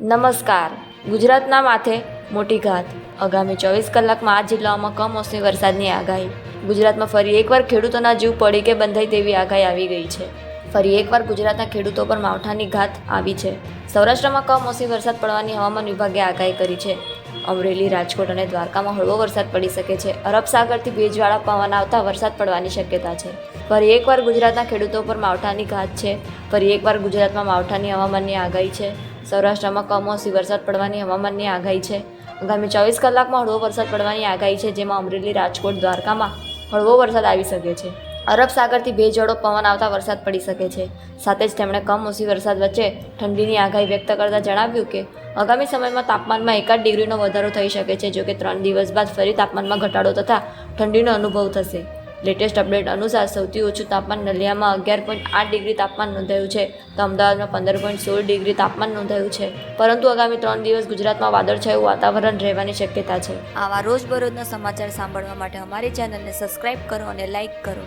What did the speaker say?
નમસ્કાર. ગુજરાતના માથે મોટી ઘાત. આગામી ચોવીસ કલાકમાં આ જિલ્લાઓમાં કમોસમી વરસાદની આગાહી. ગુજરાતમાં ફરી એકવાર ખેડૂતોના જીવ પડી કે બંધાઈ તેવી આગાહી આવી ગઈ છે. ફરી એકવાર ગુજરાતના ખેડૂતો પર માવઠાની ઘાત આવી છે. સૌરાષ્ટ્રમાં કમોસમી વરસાદ પડવાની હવામાન વિભાગે આગાહી કરી છે. અમરેલી, રાજકોટ અને દ્વારકામાં હળવો વરસાદ પડી શકે છે. અરબ સાગરથી ભેજવાળા પવન આવતા વરસાદ પડવાની શક્યતા છે. ફરી એકવાર ગુજરાતના ખેડૂતો પર માવઠાની ઘાત છે. ફરી એકવાર ગુજરાતમાં માવઠાની હવામાનની આગાહી છે. સૌરાષ્ટ્રમાં કમોસમી વરસાદ પડવાની હવામાનની આગાહી છે. આગામી ચોવીસ કલાકમાં હળવો વરસાદ પડવાની આગાહી છે, જેમાં અમરેલી, રાજકોટ, દ્વારકામાં હળવો વરસાદ આવી શકે છે. અરબ સાગરથી ભેજવાળો પવન આવતા વરસાદ પડી શકે છે. સાથે જ તેમણે કમોસમી વરસાદ વચ્ચે ઠંડીની આગાહી વ્યક્ત કરતા જણાવ્યું કે, આગામી સમયમાં તાપમાનમાં એકાદ ડિગ્રીનો વધારો થઈ શકે છે, જોકે ત્રણ દિવસ બાદ ફરી તાપમાનમાં ઘટાડો તથા ઠંડીનો અનુભવ થશે. લેટેસ્ટ અપડેટ અનુસાર સૌથી ઓછું તાપમાન નલિયામાં અગિયાર પોઈન્ટ આઠ ડિગ્રી તાપમાન નોંધાયું છે. તો અમદાવાદમાં પંદર પોઈન્ટ સોળ ડિગ્રી તાપમાન નોંધાયું છે. પરંતુ આગામી ત્રણ દિવસ ગુજરાતમાં વાદળછાયું વાતાવરણ રહેવાની શક્યતા છે. આવા રોજબરોજના સમાચાર સાંભળવા માટે અમારી ચેનલને સબસ્ક્રાઇબ કરો અને લાઇક કરો.